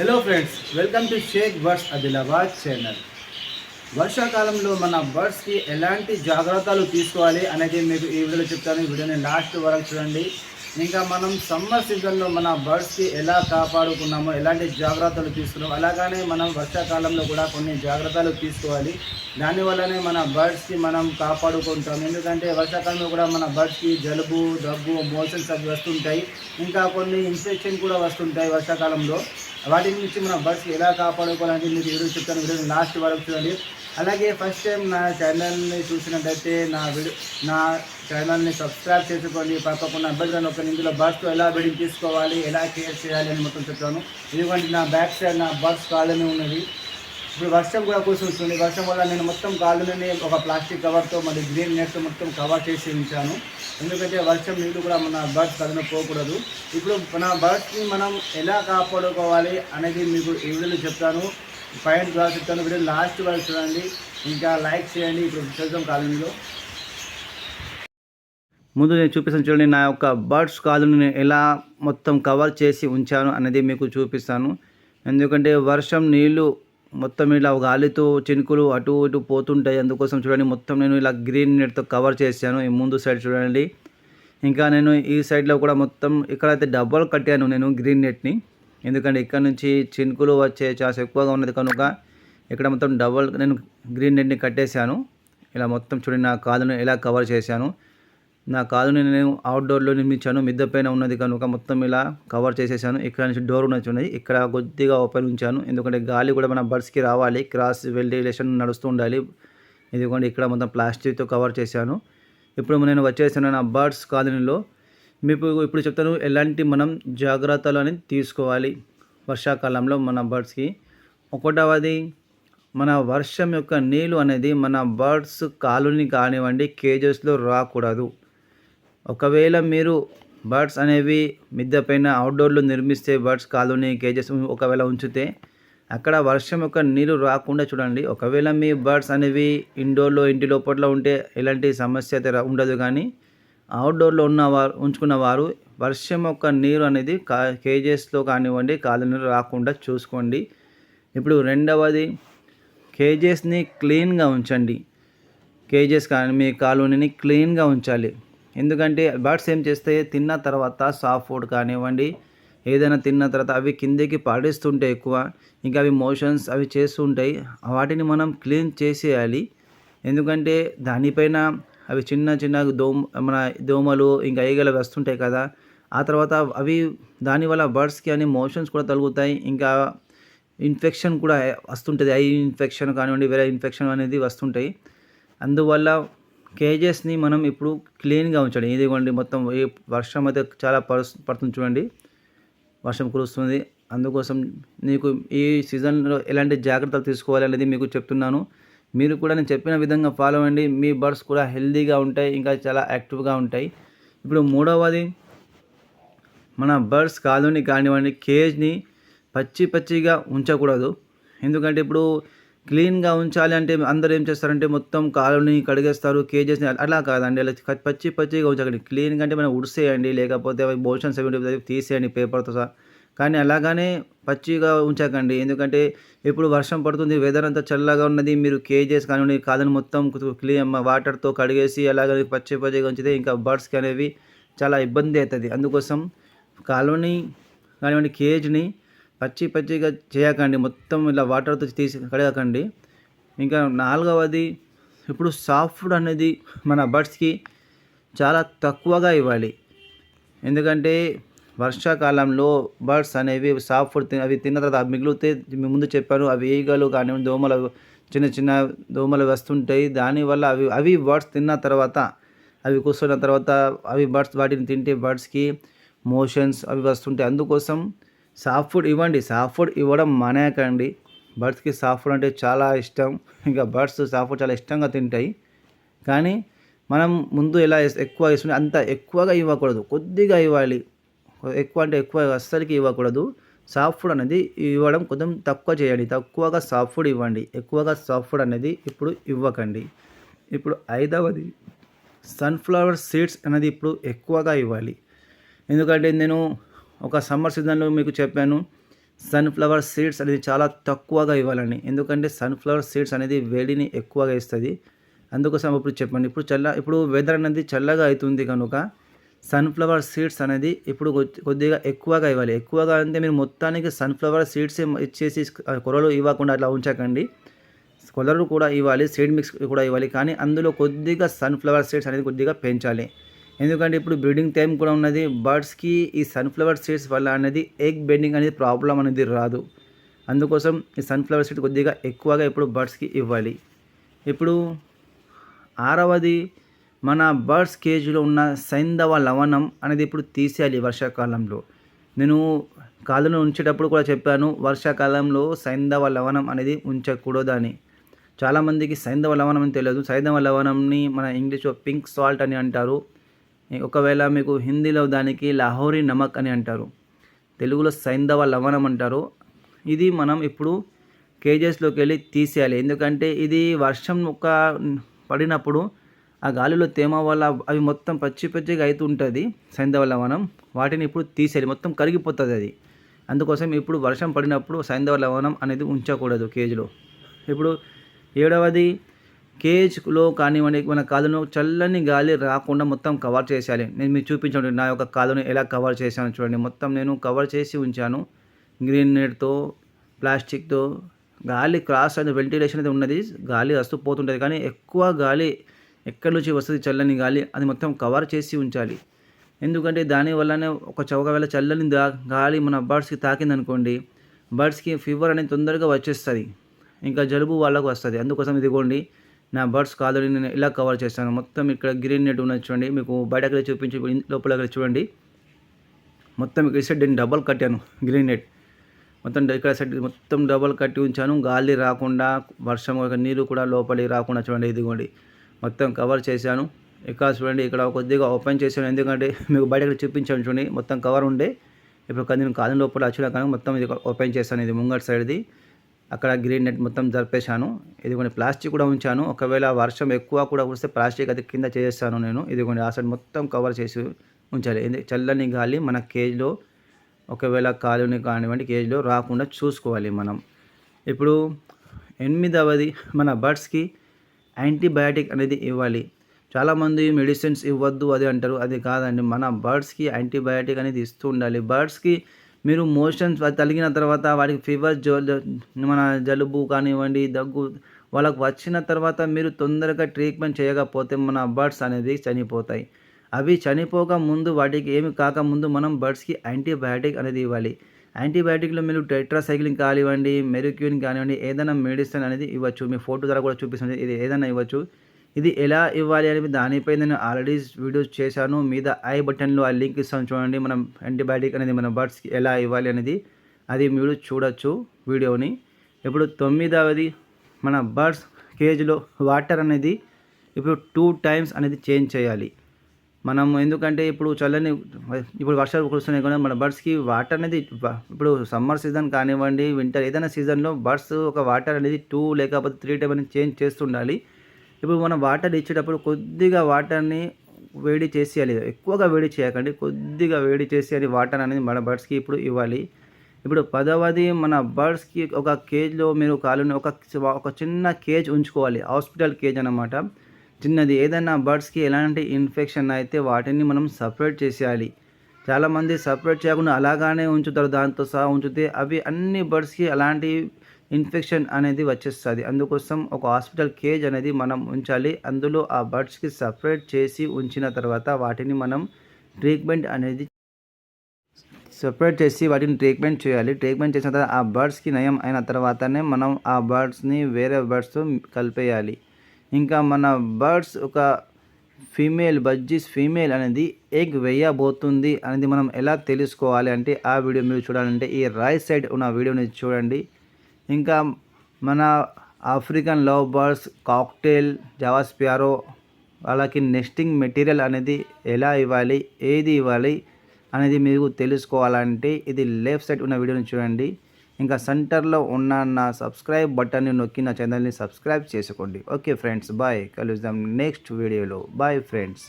Hello friends welcome to Shaik birds Adilabad channel వర్షాకాలంలో మన బర్డ్స్కి ఎలాంటి జాగ్రత్తలు తీసుకోవాలి అనేది మీకు ఈ వీడియోలో చెప్తాను. ఈ వీడియోని లాస్ట్ వరకు చూడండి. ఇంకా మనం సమ్మర్ సీజన్లో మన బర్డ్స్కి ఎలా కాపాడుకున్నామో ఎలాంటి జాగ్రత్తలు తీసుకున్నాం అలాగనే మనం వర్షాకాలంలో కూడా కొన్ని జాగ్రత్తలు తీసుకోవాలి. దానివల్లనే మన బర్డ్స్కి మనం కాపాడుకుంటాం. ఎందుకంటే వర్షాకాలంలో కూడా మన బర్డ్స్కి జలుబు దగ్గు మోషన్స్ అవి వస్తుంటాయి. ఇంకా కొన్ని ఇన్ఫెక్షన్ కూడా వస్తుంటాయి వర్షాకాలంలో. వాటి నుంచి మన బస్ ఎలా కాపాడుకోవాలని మీకు వీడియో చెప్తాను. వీడియో లాస్ట్ వరకు చూడండి. అలాగే ఫస్ట్ టైం నా ఛానల్ని చూసినట్టయితే నా వీడియో నా ఛానల్ని సబ్స్క్రైబ్ చేసుకోండి. పక్కకున్న అభ్యర్థులను ఒక ఇందులో బస్సు ఎలా బెడింగ్ తీసుకోవాలి ఎలా కేర్ చేయాలి అని మొత్తం చెప్తాను. ఎందుకంటే నా బ్యాక్ సైడ్ నా బస్ కాలనీ ఉన్నది. ఇప్పుడు వర్షం కూడా కూర్చుంటుంది వర్షం వల్ల నేను మొత్తం కాలనీని ఒక ప్లాస్టిక్ కవర్తో మరి గ్రీన్ నెట్ మొత్తం కవర్ చేసి ఉంచాను. ఎందుకంటే వర్షం నీళ్ళు కూడా మన బర్డ్స్ కదన పోకూడదు. ఇప్పుడు మన బర్డ్స్ని మనం ఎలా కాపాడుకోవాలి అనేది మీకు ఈ వీడియోలో చెప్తాను. పాయింట్ ద్వారా చెప్తాను. వీడియో లాస్ట్ వరకు చూడండి. ఇంకా లైక్ చేయండి. ఇప్పుడు చూద్దాం కాలనీలో. ముందు నేను చూపిస్తాను చూడండి. నా యొక్క బర్డ్స్ కాలనీని ఎలా మొత్తం కవర్ చేసి ఉంచాను అనేది మీకు చూపిస్తాను. ఎందుకంటే వర్షం నీళ్ళు మొత్తం ఇలా గాలితో చినుకులు అటు ఇటు పోతుంటాయి. అందుకోసం చూడండి మొత్తం నేను ఇలా గ్రీన్ నెట్తో కవర్ చేశాను. ఈ ముందు సైడ్ చూడండి. ఇంకా నేను ఈ సైడ్లో కూడా మొత్తం ఇక్కడైతే డబ్బాలు కట్టాను నేను గ్రీన్ నెట్ని ఎందుకంటే ఇక్కడ నుంచి చినుకులు వచ్చే ఛాన్స్ ఎక్కువగా ఉన్నది. కనుక ఇక్కడ మొత్తం డబల్ నేను గ్రీన్ నెట్ని కట్టేశాను. ఇలా మొత్తం చూడండి నా కాలుని ఎలా కవర్ చేశాను. నా కాలుని నేను అవుట్డోర్లో నిర్మించాను. మిద్దె పైన ఉన్నది కనుక మొత్తం ఇలా కవర్ చేసేసాను. ఇక్కడ నుంచి డోర్ ఉన్నది ఇక్కడ కొద్దిగా ఓపెన్ ఉంచాను. ఎందుకంటే గాలి కూడా మన బర్డ్స్కి రావాలి. క్రాస్ వెంటిలేషన్ నడుస్తూ ఉండాలి. ఎందుకంటే ఇక్కడ మొత్తం ప్లాస్టిక్తో కవర్ చేశాను. ఇప్పుడు నేను వచ్చేసాను నా బర్డ్స్ కాలనీలో మీకు ఇప్పుడు చెప్తాను ఎలాంటి మనం జాగ్రత్తలు అనేది తీసుకోవాలి వర్షాకాలంలో మన బర్డ్స్కి ఒకటవది మన వర్షం యొక్క నీళ్ళు అనేది మన బర్డ్స్ కాలుని కానివ్వండి కేజెస్లో రాకూడదు. ఒకవేళ మీరు బర్డ్స్ అనేవి మిద్దె పైన అవుట్డోర్లో నిర్మిస్తే బర్డ్స్ కాలనీ కేజెస్ ఒకవేళ ఉంచితే అక్కడ వర్షం యొక్క నీరు రాకుండా చూడండి. ఒకవేళ మీ బర్డ్స్ అనేవి ఇండోర్లో ఇంటి లోపల ఉంటే ఎలాంటి సమస్య అయితే ఉండదు కానీ అవుట్డోర్లో ఉన్న వారు ఉంచుకున్న వారు వర్షం యొక్క నీరు అనేది కా కేజెస్లో కానివ్వండి కాలనీలో రాకుండా చూసుకోండి. ఇప్పుడు రెండవది కేజెస్ని క్లీన్గా ఉంచండి. కేజెస్ కానీ మీ కాలనీని క్లీన్గా ఉంచాలి. ఎందుకంటే బర్డ్స్ ఏం చేస్తే తిన్న తర్వాత సాఫ్ట్ ఫుడ్ కానివ్వండి ఏదైనా తిన్న తర్వాత అవి కిందకి పాడేస్తుంటాయి ఎక్కువ ఇంకా అవి మోషన్స్ అవి చేస్తుంటాయి. వాటిని మనం క్లీన్ చేసేయాలి. ఎందుకంటే దానిపైన అవి చిన్న చిన్న దోమ మన దోమలు ఇంకా ఈగలు వస్తుంటాయి కదా. ఆ తర్వాత అవి దానివల్ల బర్డ్స్కి అని మోషన్స్ కూడా తగులుతాయి. ఇంకా ఇన్ఫెక్షన్ కూడా వస్తుంటుంది. ఐ ఇన్ఫెక్షన్ కానివ్వండి వేరే ఇన్ఫెక్షన్ అనేది వస్తుంటాయి. అందువల్ల కేజెస్ని మనం ఇప్పుడు క్లీన్గా ఉంచండి. ఇదిగోండి మొత్తం ఏ వర్షం అయితే చాలా పడు పడుతుంది చూడండి. వర్షం కురుస్తుంది. అందుకోసం నీకు ఈ సీజన్లో ఎలాంటి జాగ్రత్తలు తీసుకోవాలి అనేది మీకు చెప్తున్నాను. మీరు కూడా నేను చెప్పిన విధంగా ఫాలో అవ్వండి. మీ బర్డ్స్ కూడా హెల్దీగా ఉంటాయి. ఇంకా చాలా యాక్టివ్గా ఉంటాయి. ఇప్పుడు మూడవది మన బర్డ్స్ కాలనీ కానివ్వండి కేజ్ని పచ్చి పచ్చిగా ఉంచకూడదు. ఎందుకంటే ఇప్పుడు క్లీన్గా ఉంచాలి అంటే అందరూ ఏం చేస్తారంటే మొత్తం కాలుని కడిగేస్తారు కేజెస్ని అలా కాదండి. అలా పచ్చి పచ్చిగా ఉంచకండి. క్లీన్గా అంటే మనం ఉడిసేయండి లేకపోతే అవి మోషన్స్ అవి తీసేయండి పేపర్తో సహా. కానీ అలాగానే పచ్చిగా ఉంచకండి. ఎందుకంటే ఇప్పుడు వర్షం పడుతుంది వెదర్ అంతా చల్లగా ఉన్నది మీరు కేజెస్ కానివ్వండి కాదని మొత్తం క్లీన్ వాటర్తో కడిగేసి అలాగే పచ్చి పచ్చిగా ఉంచితే ఇంకా బర్డ్స్కి అనేవి చాలా ఇబ్బంది అవుతుంది. అందుకోసం కాలువని కానివ్వండి కేజ్ని పచ్చి పచ్చిగా చేయకండి. మొత్తం ఇలా వాటర్తో తీసి కడగకండి. ఇంకా నాలుగవది ఇప్పుడు సాఫ్ట్ అనేది మన బర్డ్స్కి చాలా తక్కువగా ఇవ్వాలి. ఎందుకంటే వర్షాకాలంలో బర్డ్స్ అనేవి సాఫ్ట్ ఫుడ్ అవి తిన్న తర్వాత మిగిలితే ముందు చెప్పాను అవి ఈగలు కానివ్వండి దోమలు చిన్న చిన్న దోమలు వస్తుంటాయి. దానివల్ల అవి అవి బర్డ్స్ తిన్న తర్వాత అవి కూర్చున్న తర్వాత అవి బర్డ్స్ వాటిని తింటే బర్డ్స్కి మోషన్స్ అవి వస్తుంటాయి. అందుకోసం సాఫ్ట్ ఫుడ్ ఇవ్వండి. సాఫ్ట్ ఫుడ్ ఇవ్వడం మానేయకండి. బర్డ్స్కి సాఫ్ట్ ఫుడ్ అంటే చాలా ఇష్టం. ఇంకా బర్డ్స్ సాఫ్ట్ ఫుడ్ చాలా ఇష్టంగా తింటాయి. కానీ మనం ముందు ఎలా ఎక్కువ ఇస్తుంది అంత ఎక్కువగా ఇవ్వకూడదు. కొద్దిగా ఇవ్వాలి. ఎక్కువ అంటే ఎక్కువ అస్సలకి ఇవ్వకూడదు. సాఫ్ట్ ఫుడ్ అనేది ఇవ్వడం కొంచెం తక్కువ చేయండి. తక్కువగా సాఫ్ట్ ఫుడ్ ఇవ్వండి. ఎక్కువగా సాఫ్ట్ ఫుడ్ అనేది ఇప్పుడు ఇవ్వకండి. ఇప్పుడు ఐదవది సన్ఫ్లవర్ సీడ్స్ అనేది ఇప్పుడు ఎక్కువగా ఇవ్వాలి. ఎందుకంటే నేను ఒక సమ్మర్ సీజన్లో మీకు చెప్పాను సన్ఫ్లవర్ సీడ్స్ అనేది చాలా తక్కువగా ఇవ్వాలని ఎందుకంటే సన్ఫ్లవర్ సీడ్స్ అనేది వేడిని ఎక్కువగా ఇస్తుంది. అందుకోసం ఇప్పుడు చెప్పండి. ఇప్పుడు చల్ల ఇప్పుడు వెదర్ అనేది చల్లగా అవుతుంది కనుక సన్ఫ్లవర్ సీడ్స్ అనేది ఇప్పుడు కొద్ది- కొద్దిగా ఎక్కువగా ఇవ్వాలి. ఎక్కువగా అంటే మీరు మొత్తానికి సన్ఫ్లవర్ సీడ్స్ ఇచ్చేసి కొరలు ఇవ్వకుండా అట్లా ఉంచకండి. కొలరు కూడా ఇవ్వాలి సీడ్ మిక్స్ కూడా ఇవ్వాలి. కానీ అందులో కొద్దిగా సన్ఫ్లవర్ సీడ్స్ అనేది కొద్దిగా పెంచాలి. ఎందుకంటే ఇప్పుడు బ్రీడింగ్ టైం కూడా ఉన్నది. బర్డ్స్కి ఈ సన్ఫ్లవర్ సీడ్స్ వల్ల అనేది ఎగ్ బెండింగ్ అనేది ప్రాబ్లం అనేది రాదు. అందుకోసం ఈ సన్ఫ్లవర్ సీడ్ కొద్దిగా ఎక్కువగా ఇప్పుడు బర్డ్స్కి ఇవ్వాలి. ఇప్పుడు ఆరవది మన బర్డ్స్ కేజీలో ఉన్న సైంధవ లవణం అనేది ఇప్పుడు తీసేయాలి వర్షాకాలంలో. నేను కాళ్ళను ఉంచేటప్పుడు కూడా చెప్పాను వర్షాకాలంలో సైంధవ లవణం అనేది ఉంచకూడదని. చాలామందికి సైంధవ లవణం అని తెలియదు. సైంధవ లవణంని మన ఇంగ్లీష్లో పింక్ సాల్ట్ అని అంటారు. ఒకవేళ మీకు హిందీలో దానికి లాహోరీ నమక్ అని అంటారు తెలుగులో సైంధవ లవణం అంటారు ఇది మనం ఇప్పుడు కేజెస్లోకి వెళ్ళి తీసేయాలి. ఎందుకంటే ఇది వర్షం ఒక పడినప్పుడు ఆ గాలిలో తేమ వల్ల అవి మొత్తం పచ్చి పచ్చిగా అవుతుంటుంది సైంధవ లవణం. వాటిని ఇప్పుడు తీసేయాలి. మొత్తం కరిగిపోతుంది అది. అందుకోసం ఇప్పుడు వర్షం పడినప్పుడు సైంధవ లవణం అనేది ఉంచకూడదు కేజీలో. ఇప్పుడు ఏడవది కేజ్లో కానివ్వండి మన కాలును చల్లని గాలి రాకుండా మొత్తం కవర్ చేసేయాలి. నేను మీకు చూపించండి నా యొక్క కాలును ఎలా కవర్ చేశాను చూడండి. మొత్తం నేను కవర్ చేసి ఉంచాను. గ్రీన్ నెట్తో ప్లాస్టిక్తో గాలి క్రాస్ అనేది వెంటిలేషన్ అయితే ఉన్నది. గాలి వస్తూ పోతుంటుంది. కానీ ఎక్కువ గాలి ఎక్కడి నుంచి వస్తుంది? చల్లని గాలి. అది మొత్తం కవర్ చేసి ఉంచాలి. ఎందుకంటే దానివల్లనే ఒక చౌకవేళ చల్లని గాలి మన బర్డ్స్కి తాకిందనుకోండి బర్డ్స్కి ఫీవర్ అనేది తొందరగా వచ్చేస్తుంది. ఇంకా జలుబు వాళ్ళకు వస్తుంది. అందుకోసం ఇదిగోండి నా బర్డ్స్ కాదని నేను ఇలా కవర్ చేస్తాను. మొత్తం ఇక్కడ గ్రీన్ నెట్ ఉన్నది చూడండి. మీకు బయటకు వెళ్ళి చూపించి లోపల చూడండి. మొత్తం ఇక్కడ సైడ్ నేను డబల్ కట్టాను గ్రీన్ నెట్. మొత్తం ఇక్కడ సైడ్ మొత్తం డబల్ కట్టి ఉంచాను. గాలి రాకుండా వర్షం నీరు కూడా లోపలికి రాకుండా చూడండి ఇదిగోండి. మొత్తం కవర్ చేశాను. ఇక్కడ చూడండి ఇక్కడ కొద్దిగా ఓపెన్ చేశాను. ఎందుకంటే మీకు బయటకు చూపించాను చూడండి మొత్తం కవర్ ఉండే. ఇప్పుడు నేను కాలం లోపల వచ్చినా కానీ మొత్తం ఇది ఓపెన్ చేశాను ఇది ముంగట్ సైడ్ది అక్కడ గ్రీన్ నెట్ మొత్తం జరిపేశాను. ఇదిగోండి ప్లాస్టిక్ కూడా ఉంచాను. ఒకవేళ వర్షం ఎక్కువ కూడా కురిస్తే ప్లాస్టిక్ అది కింద చేసేస్తాను నేను. ఇదిగోండి ఆ సైడ్ మొత్తం కవర్ చేసి ఉంచాలి. ఎందుకు చల్లని గాలి మన కేజ్లో ఒకవేళ కాలుని కానివ్వండి కేజ్లో రాకుండా చూసుకోవాలి మనం. ఇప్పుడు ఎనిమిదవది మన బర్డ్స్కి యాంటీబయాటిక్ అనేది ఇవ్వాలి. చాలామంది మెడిసిన్స్ ఇవ్వద్దు అది అంటారు. అది కాదండి మన బర్డ్స్కి యాంటీబయాటిక్ అనేది ఇస్తూ ఉండాలి. బర్డ్స్కి మీరు మోషన్స్ తలిగిన తర్వాత వాటికి ఫీవర్ జో మన జలుబు కానివ్వండి దగ్గు వాళ్ళకు వచ్చిన తర్వాత మీరు తొందరగా ట్రీట్మెంట్ చేయకపోతే మన బర్డ్స్ అనేది చనిపోతాయి. అవి చనిపోక ముందు వాటికి ఏమి కాకముందు మనం బర్డ్స్కి యాంటీబయాటిక్ అనేది ఇవ్వాలి. యాంటీబయాటిక్లో మీరు టెట్రాసైక్లింగ్ కానివ్వండి మెరిక్యూన్ కానివ్వండి ఏదైనా మెడిసిన్ అనేది ఇవ్వచ్చు. మీ ఫోటో ద్వారా కూడా చూపిస్తుంది ఇది ఏదైనా ఇవ్వచ్చు. ఇది ఎలా ఇవ్వాలి అనేది దానిపై నేను ఆల్రెడీ వీడియోస్ చేశాను. మీద ఐ బటన్లో ఆ లింక్ ఇస్తాను చూడండి. మనం యాంటీబయాటిక్ అనేది మన బర్డ్స్కి ఎలా ఇవ్వాలి అనేది అది మీరు చూడొచ్చు వీడియోని. ఇప్పుడు తొమ్మిదవది మన బర్డ్స్ కేజ్లో వాటర్ అనేది ఇప్పుడు టూ టైమ్స్ అనేది చేంజ్ చేయాలి. మనం ఎందుకంటే ఇప్పుడు చల్లని ఇప్పుడు వర్షాలు కురుస్తున్నాయి కూడా మన బర్డ్స్కి వాటర్ అనేది ఇప్పుడు సమ్మర్ సీజన్ కానివ్వండి వింటర్ ఏదైనా సీజన్లో బర్డ్స్ ఒక వాటర్ అనేది టూ లేకపోతే త్రీ టైమ్ అనేది చేంజ్ చేస్తుండాలి. ఇప్పుడు మనం వాటర్ ఇచ్చేటప్పుడు కొద్దిగా వాటర్ని వేడి చేసేయాలి. ఎక్కువగా వేడి చేయకండి. కొద్దిగా వేడి చేసి అది వాటర్ అనేది మన బర్డ్స్కి ఇప్పుడు ఇవ్వాలి. ఇప్పుడు పదవది మన బర్డ్స్కి ఒక కేజ్లో మీరు కాలుని ఒక ఒక చిన్న కేజ్ ఉంచుకోవాలి. హాస్పిటల్ కేజ్ అన్నమాట. చిన్నది. ఏదైనా బర్డ్స్కి ఎలాంటి ఇన్ఫెక్షన్ అయితే వాటిని మనం సపరేట్ చేసేయాలి. చాలామంది సపరేట్ చేయకుండా అలాగానే ఉంచుతారు. దాంతో సహా ఉంచితే అవి అన్ని బర్డ్స్కి అలాంటి ఇన్ఫెక్షన్ అనేది వచ్చేస్తుంది. అందుకోసం ఒక హాస్పిటల్ కేజ్ అనేది మనం ఉంచాలి. అందులో ఆ బర్డ్స్కి సపరేట్ చేసి ఉంచిన తర్వాత వాటిని మనం ట్రీట్మెంట్ అనేది సపరేట్ చేసి వాటిని ట్రీట్మెంట్ చేయాలి. ట్రీట్మెంట్ చేసిన తర్వాత ఆ బర్డ్స్కి నయం అయిన తర్వాతనే మనం ఆ బర్డ్స్ని వేరే బర్డ్స్తో కలిపేయాలి. ఇంకా మన బర్డ్స్ ఒక ఫీమేల్ బజ్జీస్ ఫీమేల్ అనేది ఎగ్ వేయబోతుంది అనేది మనం ఎలా తెలుసుకోవాలి అంటే ఆ వీడియో మీరు చూడాలంటే ఈ రైట్ సైడ్ ఉన్న వీడియోని చూడండి. ఇంకా మన African love birds cockatiel java sparrow వాళ్ళకి నెస్టింగ్ మెటీరియల్ అనేది ఎలా ఇవ్వాలి ఏది ఇవ్వాలి అనేది మీకు తెలుసుకోవాలంటే ఇది లెఫ్ట్ సైడ్ ఉన్న వీడియోని చూడండి. ఇంకా సెంటర్లో ఉన్న నా సబ్స్క్రైబ్ బటన్ని నొక్కి నా ఛానల్ని సబ్స్క్రైబ్ చేసుకోండి. Okay friends bye. కలుద్దాం నెక్స్ట్ వీడియోలో. Bye friends.